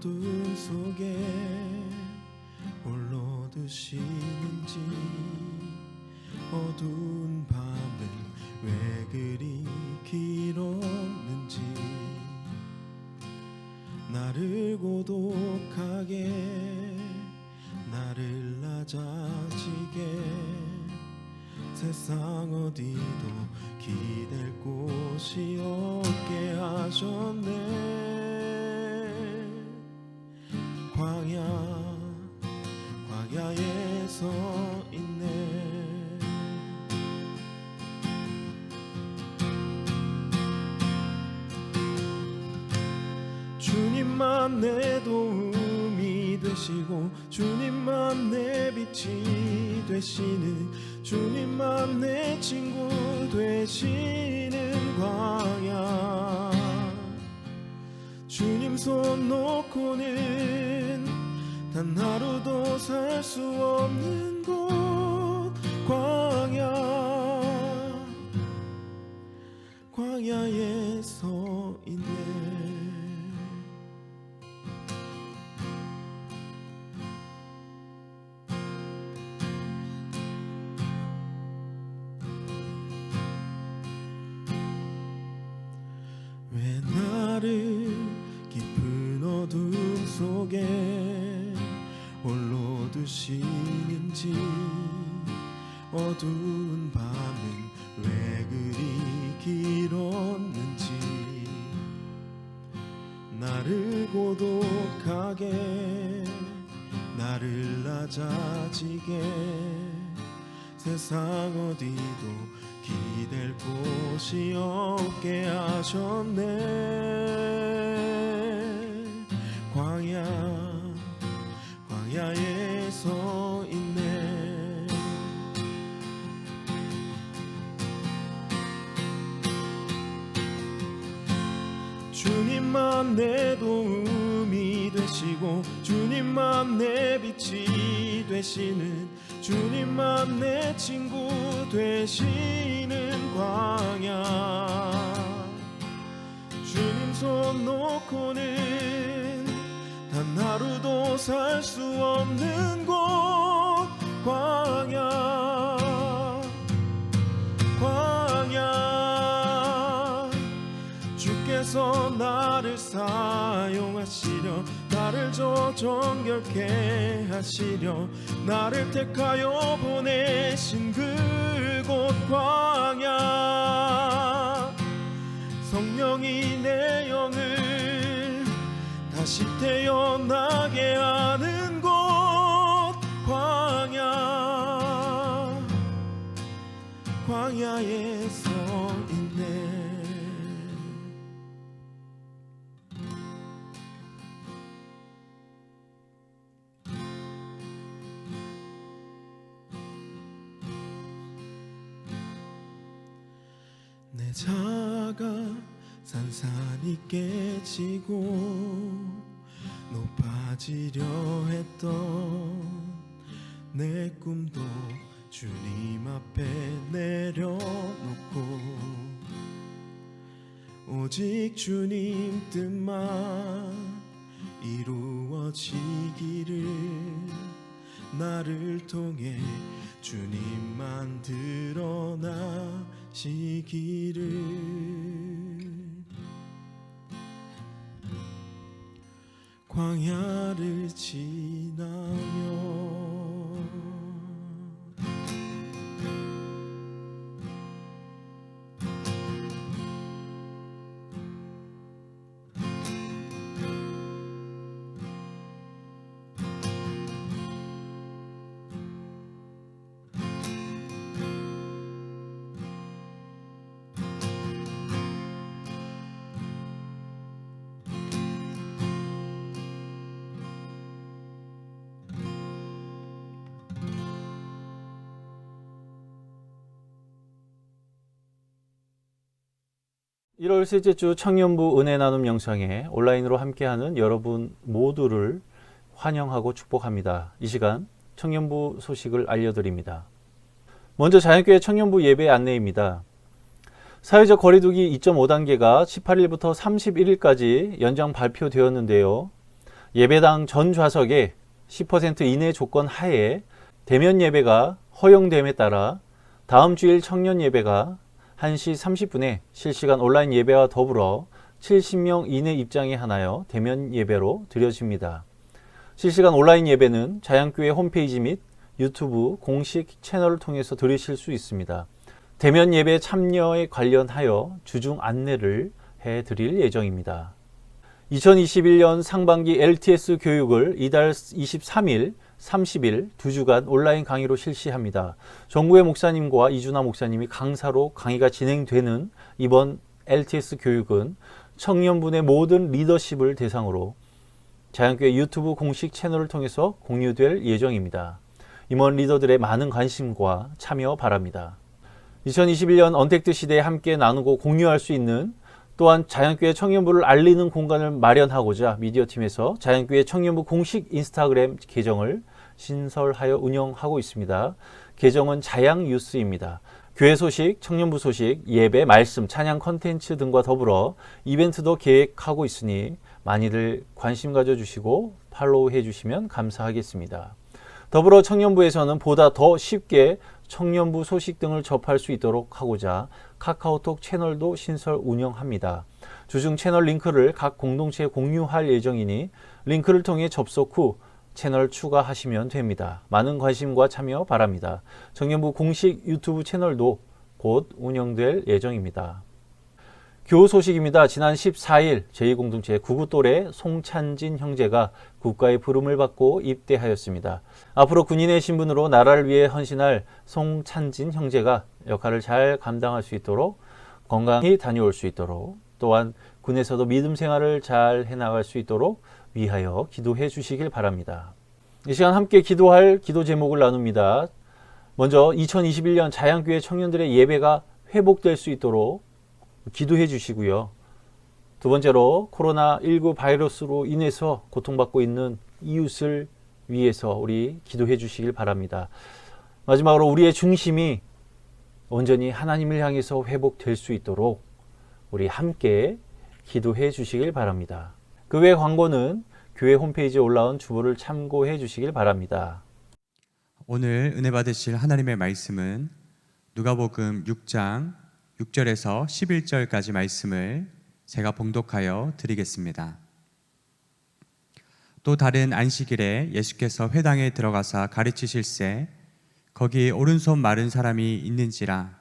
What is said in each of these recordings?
어둠 속에 홀로 두시는지 어두운 밤은 왜 그리 길었는지 나를 고독하게 나를 낮아지게 세상 어디도 기댈 곳이 없게 하셨네 친구 되시는 광야. 주님 손 놓고는 단 하루도 살 수 없는 어두운 밤은 왜 그리 길었는지 나를 고독하게 나를 낮아지게. 세상 어디도 기댈 곳이 없게 하셨네. 광야 광야에 내 도움이 되시고 주님만 내 빛이 되시는 주님만 내 친구 되시는 광야. 주님 손 놓고는 단 하루도 살 수 없는 곳 광야. 광야. 주께서 나를 사용하시려 나를 저 정결케 하시려 나를 택하여 보내신 그곳 광야. 성령이 내 영을 다시 태어나게 하는 깨지고 높아지려 했던 내 꿈도 주님 앞에 내려놓고 오직 주님 뜻만 이루어지기를 나를 통해 주님만 드러나시기를 광야를 지나며 일월 셋째 주 청년부 은혜 나눔 영상에 온라인으로 함께하는 여러분 모두를 환영하고 축복합니다. 이 시간 청년부 소식을 알려드립니다. 먼저 자연교회 청년부 예배 안내입니다. 사회적 거리두기 2.5단계가 18일부터 31일까지 연장 발표되었는데요. 예배당 전 좌석에 10% 이내 조건 하에 대면 예배가 허용됨에 따라 다음 주일 청년 예배가 1시 30분에 실시간 온라인 예배와 더불어 70명 이내 입장에 하나여 대면 예배로 드려집니다. 실시간 온라인 예배는 자양교회 홈페이지 및 유튜브 공식 채널을 통해서 들으실 수 있습니다. 대면 예배 참여에 관련하여 주중 안내를 해 드릴 예정입니다. 2021년 상반기 LTS 교육을 이달 23일, 30일 두 주간 온라인 강의로 실시합니다. 정구의 목사님과 이준하 목사님이 강사로 강의가 진행되는 이번 LTS 교육은 청년분의 모든 리더십을 대상으로 자연교회 유튜브 공식 채널을 통해서 공유될 예정입니다. 임원 리더들의 많은 관심과 참여 바랍니다. 2021년 언택트 시대에 함께 나누고 공유할 수 있는 또한 자연교회 청년부를 알리는 공간을 마련하고자 미디어팀에서 자연교회 청년부 공식 인스타그램 계정을 신설하여 운영하고 있습니다. 계정은 자양뉴스입니다. 교회 소식, 청년부 소식, 예배, 말씀, 찬양 컨텐츠 등과 더불어 이벤트도 계획하고 있으니 많이들 관심 가져주시고 팔로우 해 주시면 감사하겠습니다. 더불어 청년부에서는 보다 더 쉽게 청년부 소식 등을 접할 수 있도록 하고자 카카오톡 채널도 신설 운영합니다. 주중 채널 링크를 각 공동체에 공유할 예정이니 링크를 통해 접속 후 채널 추가하시면 됩니다. 많은 관심과 참여 바랍니다. 청년부 공식 유튜브 채널도 곧 운영될 예정입니다. 교우 소식입니다. 지난 14일 제2공동체 구구돌의 송찬진 형제가 국가의 부름을 받고 입대하였습니다. 앞으로 군인의 신분으로 나라를 위해 헌신할 송찬진 형제가 역할을 잘 감당할 수 있도록 건강히 다녀올 수 있도록 또한 군에서도 믿음 생활을 잘 해나갈 수 있도록 위하여 기도해 주시길 바랍니다. 이 시간 함께 기도할 기도 제목을 나눕니다. 먼저 2021년 자양교회 청년들의 예배가 회복될 수 있도록 기도해 주시고요. 두 번째로 코로나19 바이러스로 인해서 고통받고 있는 이웃을 위해서 우리 기도해 주시길 바랍니다. 마지막으로 우리의 중심이 온전히 하나님을 향해서 회복될 수 있도록 우리 함께 기도해 주시길 바랍니다. 그 외 광고는 교회 홈페이지에 올라온 주보를 참고해 주시길 바랍니다. 오늘 은혜 받으실 하나님의 말씀은 누가복음 6장 6절에서 11절까지 말씀을 제가 봉독하여 드리겠습니다. 또 다른 안식일에 예수께서 회당에 들어가사 가르치실새 거기 오른손 마른 사람이 있는지라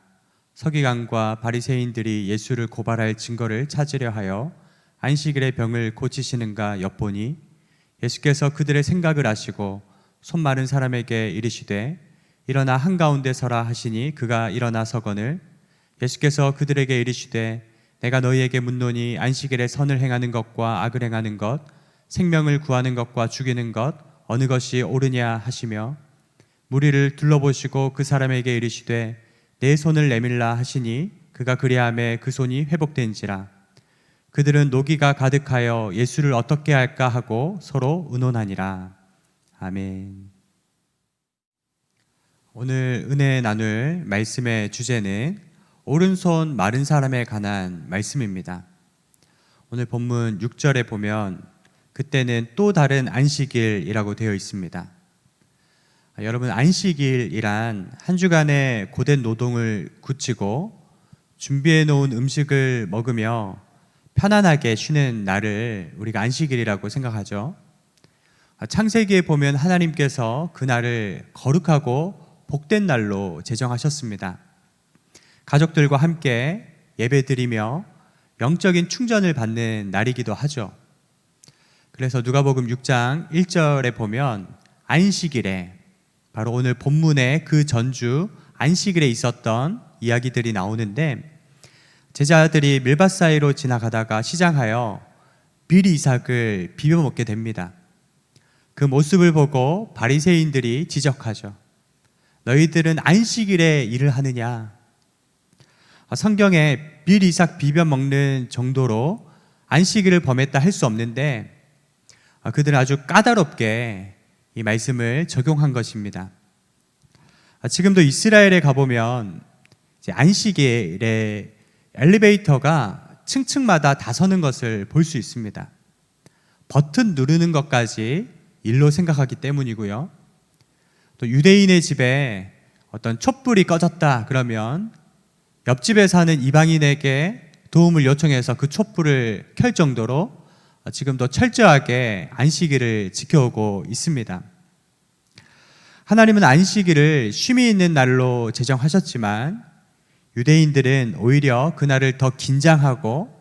서기관과 바리새인들이 예수를 고발할 증거를 찾으려 하여 안식일에 병을 고치시는가 엿보니 예수께서 그들의 생각을 아시고 손 마른 사람에게 이르시되 일어나 한가운데 서라 하시니 그가 일어나 서거늘. 예수께서 그들에게 이르시되 내가 너희에게 묻노니 안식일에 선을 행하는 것과 악을 행하는 것 생명을 구하는 것과 죽이는 것 어느 것이 옳으냐 하시며 무리를 둘러보시고 그 사람에게 이르시되 내 손을 내밀라 하시니 그가 그리함에 그 손이 회복된지라 그들은 노기가 가득하여 예수를 어떻게 할까 하고 서로 의논하니라 아멘. 오늘 은혜 나눌 말씀의 주제는 오른손 마른 사람에 관한 말씀입니다. 오늘 본문 6절에 보면 그때는 또 다른 안식일이라고 되어 있습니다. 아, 여러분 안식일이란 한 주간의 고된 노동을 굳히고 준비해 놓은 음식을 먹으며 편안하게 쉬는 날을 우리가 안식일이라고 생각하죠. 아, 창세기에 보면 하나님께서 그 날을 거룩하고 복된 날로 제정하셨습니다. 가족들과 함께 예배드리며 영적인 충전을 받는 날이기도 하죠. 그래서 누가복음 6장 1절에 보면 안식일에 바로 오늘 본문의 그 전주 안식일에 있었던 이야기들이 나오는데 제자들이 밀밭 사이로 지나가다가 시장하여 비리 이삭을 비벼 먹게 됩니다. 그 모습을 보고 바리새인들이 지적하죠. 너희들은 안식일에 일을 하느냐? 아, 성경에 밀 이삭 비벼 먹는 정도로 안식일을 범했다 할 수 없는데 아, 그들은 아주 까다롭게 이 말씀을 적용한 것입니다. 아, 지금도 이스라엘에 가보면 안식일에 엘리베이터가 층층마다 다 서는 것을 볼 수 있습니다. 버튼 누르는 것까지 일로 생각하기 때문이고요. 또 유대인의 집에 어떤 촛불이 꺼졌다 그러면 옆집에 사는 이방인에게 도움을 요청해서 그 촛불을 켤 정도로 지금도 철저하게 안식일을 지켜오고 있습니다. 하나님은 안식일을 쉼이 있는 날로 제정하셨지만 유대인들은 오히려 그날을 더 긴장하고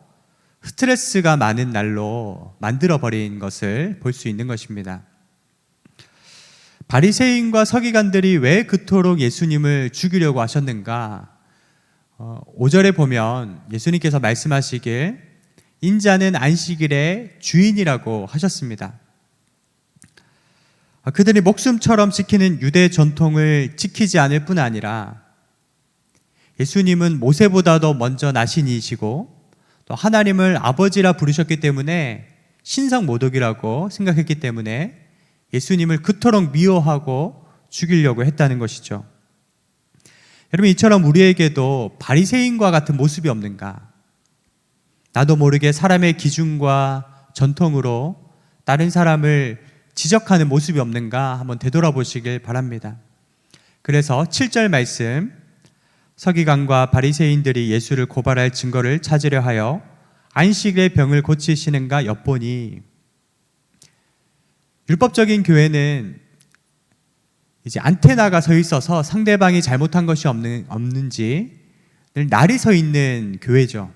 스트레스가 많은 날로 만들어 버린 것을 볼 수 있는 것입니다. 바리새인과 서기관들이 왜 그토록 예수님을 죽이려고 하셨는가? 어, 5절에 보면 예수님께서 말씀하시길 인자는 안식일의 주인이라고 하셨습니다. 아, 그들이 목숨처럼 지키는 유대 전통을 지키지 않을 뿐 아니라 예수님은 모세보다도 먼저 나신 이시고 또 하나님을 아버지라 부르셨기 때문에 신성 모독이라고 생각했기 때문에 예수님을 그토록 미워하고 죽이려고 했다는 것이죠. 여러분 이처럼 우리에게도 바리새인과 같은 모습이 없는가? 나도 모르게 사람의 기준과 전통으로 다른 사람을 지적하는 모습이 없는가 한번 되돌아보시길 바랍니다. 그래서 7절 말씀 서기관과 바리새인들이 예수를 고발할 증거를 찾으려 하여 안식일의 병을 고치시는가 엿보니 율법적인 교회는 이제 안테나가 서 있어서 상대방이 잘못한 것이 없는, 없는지 늘 날이 서 있는 교회죠.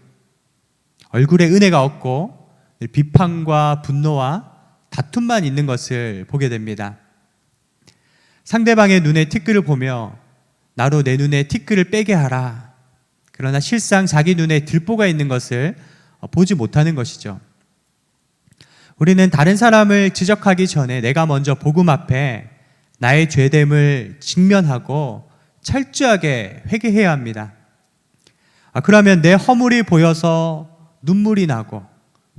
얼굴에 은혜가 없고 늘 비판과 분노와 다툼만 있는 것을 보게 됩니다. 상대방의 눈에 티끌을 보며 나로 내 눈에 티끌을 빼게 하라. 그러나 실상 자기 눈에 들보가 있는 것을 보지 못하는 것이죠. 우리는 다른 사람을 지적하기 전에 내가 먼저 복음 앞에 나의 죄됨을 직면하고 철저하게 회개해야 합니다. 아, 그러면 내 허물이 보여서 눈물이 나고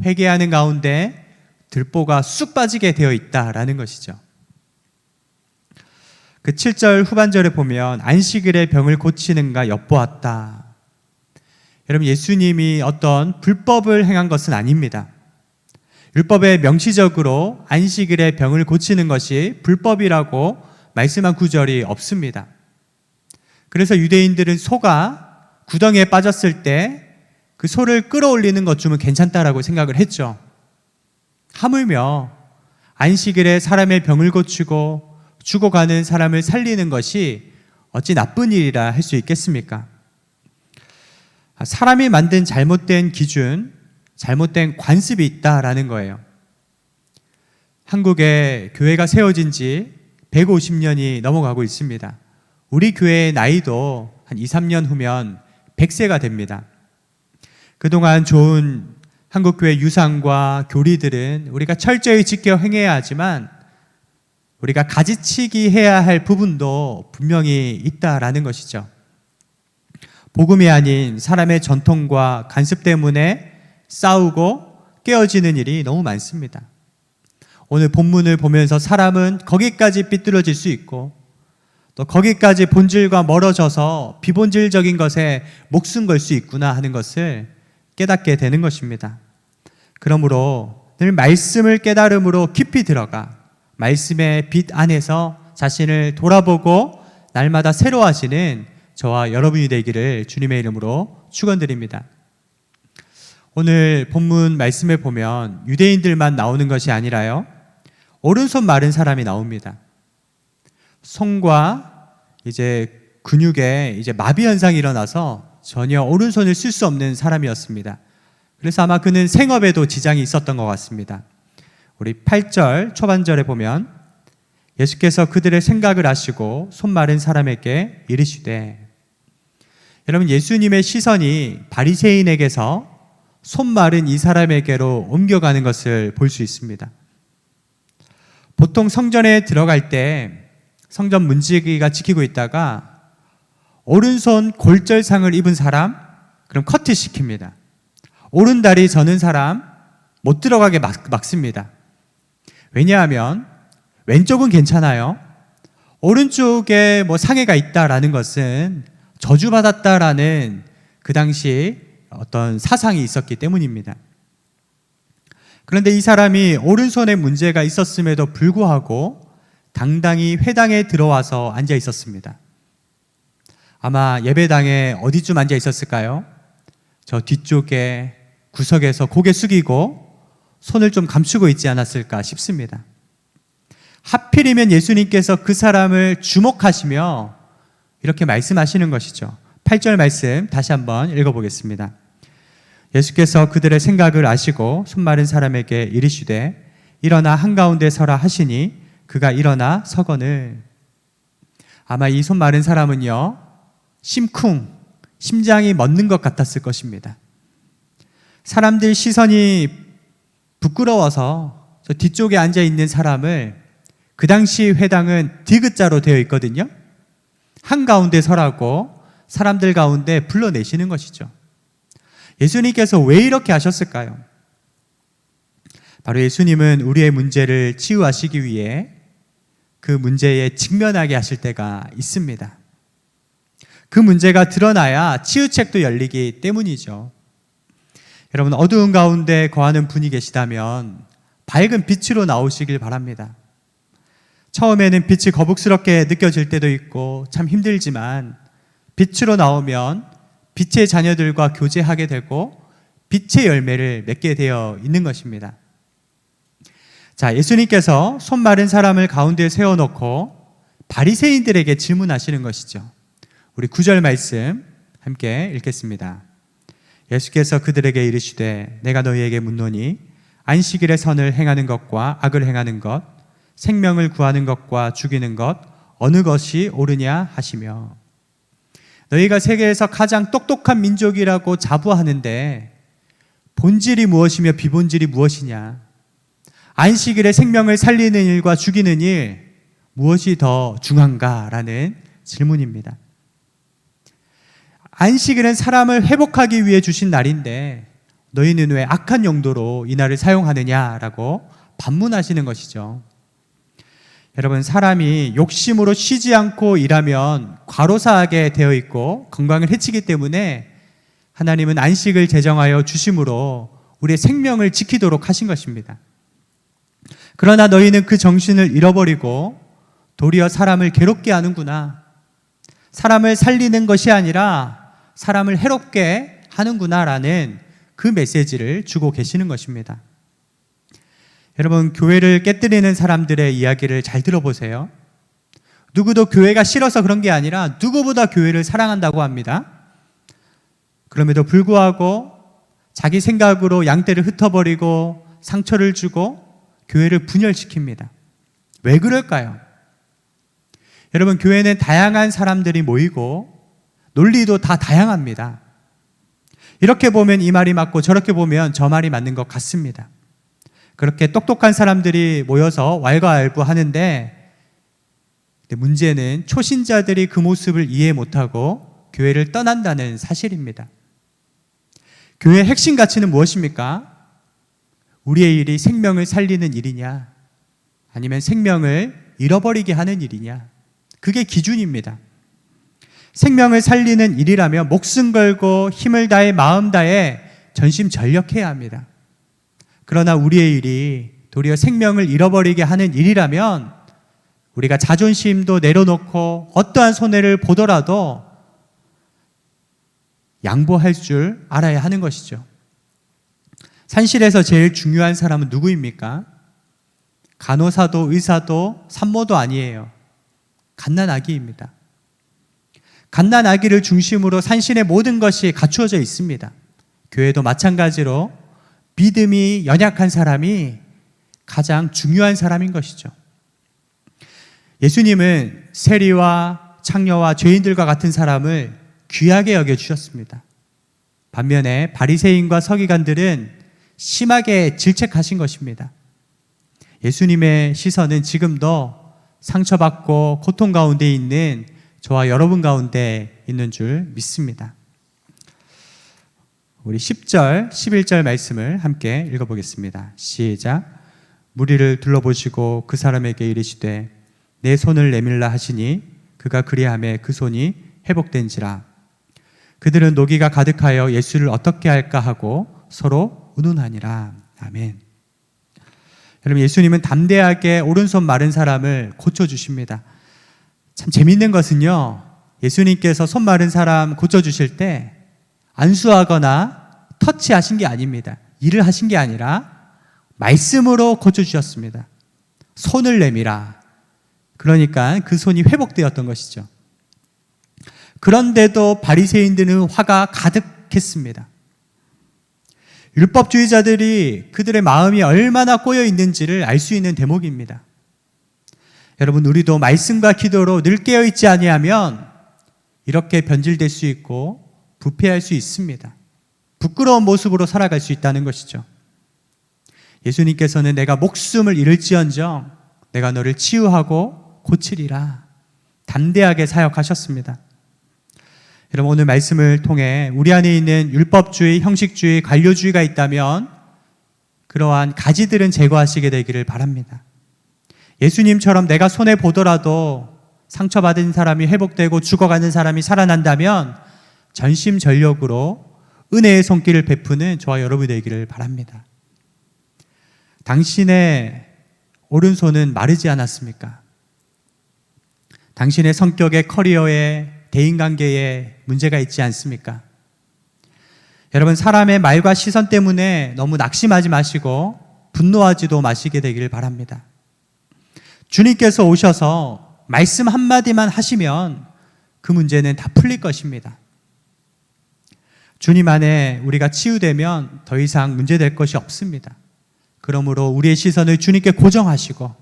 회개하는 가운데 들보가 쑥 빠지게 되어 있다라는 것이죠. 그 7절 후반절에 보면 안식일의 병을 고치는가 엿보았다. 여러분 예수님이 어떤 불법을 행한 것은 아닙니다. 율법에 명시적으로 안식일의 병을 고치는 것이 불법이라고 말씀한 구절이 없습니다. 그래서 유대인들은 소가 구덩이에 빠졌을 때 그 소를 끌어올리는 것 쯤은 괜찮다라고 생각을 했죠. 하물며 안식일에 사람의 병을 고치고 죽어가는 사람을 살리는 것이 어찌 나쁜 일이라 할 수 있겠습니까? 사람이 만든 잘못된 기준, 잘못된 관습이 있다라는 거예요. 한국에 교회가 세워진 지 150년이 넘어가고 있습니다. 우리 교회의 나이도 한 2, 3년 후면 100세가 됩니다. 그동안 좋은 한국교회 유산과 교리들은 우리가 철저히 지켜 행해야 하지만 우리가 가지치기 해야 할 부분도 분명히 있다라는 것이죠. 복음이 아닌 사람의 전통과 간섭 때문에 싸우고 깨어지는 일이 너무 많습니다. 오늘 본문을 보면서 사람은 거기까지 삐뚤어질 수 있고 또 거기까지 본질과 멀어져서 비본질적인 것에 목숨 걸 수 있구나 하는 것을 깨닫게 되는 것입니다. 그러므로 늘 말씀을 깨달음으로 깊이 들어가 말씀의 빛 안에서 자신을 돌아보고 날마다 새로워지는 저와 여러분이 되기를 주님의 이름으로 축원드립니다. 오늘 본문 말씀에 보면 유대인들만 나오는 것이 아니라요. 오른손 마른 사람이 나옵니다. 손과 이제 근육에 이제 마비 현상이 일어나서 전혀 오른손을 쓸 수 없는 사람이었습니다. 그래서 아마 그는 생업에도 지장이 있었던 것 같습니다. 우리 8절 초반절에 보면 예수께서 그들의 생각을 아시고 손 마른 사람에게 이르시되 여러분 예수님의 시선이 바리새인에게서 손 마른 이 사람에게로 옮겨가는 것을 볼 수 있습니다. 보통 성전에 들어갈 때 성전 문지기가 지키고 있다가 오른손 골절상을 입은 사람 그럼 커트 시킵니다. 오른 다리 저는 사람 못 들어가게 막, 막습니다. 왜냐하면 왼쪽은 괜찮아요. 오른쪽에 뭐 상해가 있다라는 것은 저주받았다라는 그 당시 어떤 사상이 있었기 때문입니다. 그런데 이 사람이 오른손에 문제가 있었음에도 불구하고 당당히 회당에 들어와서 앉아 있었습니다. 아마 예배당에 어디쯤 앉아 있었을까요? 저 뒤쪽에 구석에서 고개 숙이고 손을 좀 감추고 있지 않았을까 싶습니다. 하필이면 예수님께서 그 사람을 주목하시며 이렇게 말씀하시는 것이죠. 8절 말씀 다시 한번 읽어보겠습니다. 예수께서 그들의 생각을 아시고 손 마른 사람에게 이르시되 일어나 한가운데 서라 하시니 그가 일어나 서거늘 아마 이 손 마른 사람은요 심쿵 심장이 멎는 것 같았을 것입니다. 사람들 시선이 부끄러워서 저 뒤쪽에 앉아 있는 사람을 그 당시 회당은 디귿자로 되어 있거든요. 한 가운데 서라고 사람들 가운데 불러내시는 것이죠. 예수님께서 왜 이렇게 하셨을까요? 바로 예수님은 우리의 문제를 치유하시기 위해 그 문제에 직면하게 하실 때가 있습니다. 그 문제가 드러나야 치유책도 열리기 때문이죠. 여러분, 어두운 가운데 거하는 분이 계시다면 밝은 빛으로 나오시길 바랍니다. 처음에는 빛이 거북스럽게 느껴질 때도 있고 참 힘들지만 빛으로 나오면 빛의 자녀들과 교제하게 되고 빛의 열매를 맺게 되어 있는 것입니다. 자, 예수님께서 손 마른 사람을 가운데 세워놓고 바리새인들에게 질문하시는 것이죠. 우리 구절 말씀 함께 읽겠습니다. 예수께서 그들에게 이르시되 내가 너희에게 묻노니 안식일의 선을 행하는 것과 악을 행하는 것 생명을 구하는 것과 죽이는 것 어느 것이 옳으냐 하시며 너희가 세계에서 가장 똑똑한 민족이라고 자부하는데 본질이 무엇이며 비본질이 무엇이냐 안식일에 생명을 살리는 일과 죽이는 일 무엇이 더 중한가라는 질문입니다. 안식일은 사람을 회복하기 위해 주신 날인데 너희는 왜 악한 용도로 이 날을 사용하느냐라고 반문하시는 것이죠. 여러분, 사람이 욕심으로 쉬지 않고 일하면 과로사하게 되어 있고 건강을 해치기 때문에 하나님은 안식을 제정하여 주심으로 우리의 생명을 지키도록 하신 것입니다. 그러나 너희는 그 정신을 잃어버리고 도리어 사람을 괴롭게 하는구나. 사람을 살리는 것이 아니라 사람을 해롭게 하는구나라는 그 메시지를 주고 계시는 것입니다. 여러분, 교회를 깨뜨리는 사람들의 이야기를 잘 들어보세요. 누구도 교회가 싫어서 그런 게 아니라 누구보다 교회를 사랑한다고 합니다. 그럼에도 불구하고 자기 생각으로 양떼를 흩어버리고 상처를 주고 교회를 분열시킵니다. 왜 그럴까요? 여러분, 교회는 다양한 사람들이 모이고 논리도 다 다양합니다. 이렇게 보면 이 말이 맞고 저렇게 보면 저 말이 맞는 것 같습니다. 그렇게 똑똑한 사람들이 모여서 왈가왈부 하는데 문제는 초신자들이 그 모습을 이해 못하고 교회를 떠난다는 사실입니다. 교회의 핵심 가치는 무엇입니까? 우리의 일이 생명을 살리는 일이냐? 아니면 생명을 잃어버리게 하는 일이냐? 그게 기준입니다. 생명을 살리는 일이라면 목숨 걸고 힘을 다해 마음 다해 전심 전력해야 합니다. 그러나 우리의 일이 도리어 생명을 잃어버리게 하는 일이라면 우리가 자존심도 내려놓고 어떠한 손해를 보더라도 양보할 줄 알아야 하는 것이죠. 산실에서 제일 중요한 사람은 누구입니까? 간호사도 의사도 산모도 아니에요. 갓난 아기입니다. 갓난 아기를 중심으로 산신의 모든 것이 갖추어져 있습니다. 교회도 마찬가지로 믿음이 연약한 사람이 가장 중요한 사람인 것이죠. 예수님은 세리와 창녀와 죄인들과 같은 사람을 귀하게 여겨 주셨습니다. 반면에 바리새인과 서기관들은 심하게 질책하신 것입니다. 예수님의 시선은 지금도 상처받고 고통 가운데 있는 저와 여러분 가운데 있는 줄 믿습니다. 우리 10절, 11절 말씀을 함께 읽어보겠습니다. 시작. 무리를 둘러보시고 그 사람에게 이르시되 내 손을 내밀라 하시니 그가 그리함에 그 손이 회복된지라. 그들은 노기가 가득하여 예수를 어떻게 할까 하고 서로 의논하니라. 아멘. 여러분 예수님은 담대하게 오른손 마른 사람을 고쳐 주십니다. 참 재밌는 것은요. 예수님께서 손 마른 사람 고쳐 주실 때 안수하거나 터치하신 게 아닙니다. 일을 하신 게 아니라 말씀으로 고쳐 주셨습니다. 손을 내밀어. 그러니까 그 손이 회복되었던 것이죠. 그런데도 바리새인들은 화가 가득했습니다. 율법주의자들이 그들의 마음이 얼마나 꼬여 있는지를 알 수 있는 대목입니다. 여러분 우리도 말씀과 기도로 늘 깨어 있지 아니하면 이렇게 변질될 수 있고 부패할 수 있습니다. 부끄러운 모습으로 살아갈 수 있다는 것이죠. 예수님께서는 내가 목숨을 잃을지언정 내가 너를 치유하고 고치리라 담대하게 사역하셨습니다. 여러분 오늘 말씀을 통해 우리 안에 있는 율법주의, 형식주의, 관료주의가 있다면 그러한 가지들은 제거하시게 되기를 바랍니다. 예수님처럼 내가 손해 보더라도 상처받은 사람이 회복되고 죽어가는 사람이 살아난다면 전심전력으로 은혜의 손길을 베푸는 저와 여러분이 되기를 바랍니다. 당신의 오른손은 마르지 않았습니까? 당신의 성격에 커리어에 대인관계에 문제가 있지 않습니까? 여러분 사람의 말과 시선 때문에 너무 낙심하지 마시고 분노하지도 마시게 되기를 바랍니다. 주님께서 오셔서 말씀 한마디만 하시면 그 문제는 다 풀릴 것입니다. 주님 안에 우리가 치유되면 더 이상 문제될 것이 없습니다. 그러므로 우리의 시선을 주님께 고정하시고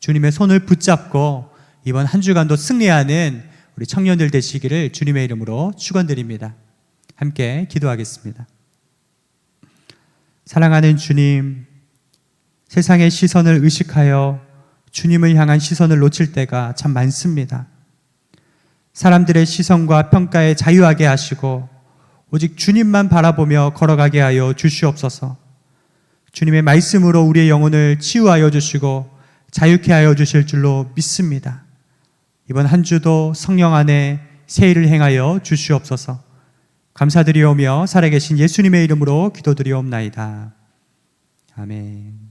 주님의 손을 붙잡고 이번 한 주간도 승리하는 우리 청년들 되시기를 주님의 이름으로 축원드립니다. 함께 기도하겠습니다. 사랑하는 주님, 세상의 시선을 의식하여 주님을 향한 시선을 놓칠 때가 참 많습니다. 사람들의 시선과 평가에 자유하게 하시고 오직 주님만 바라보며 걸어가게 하여 주시옵소서. 주님의 말씀으로 우리의 영혼을 치유하여 주시고 자유케 하여 주실 줄로 믿습니다. 이번 한 주도 성령 안에 새 일을 행하여 주시옵소서. 감사드리오며 살아계신 예수님의 이름으로 기도드리옵나이다. 아멘.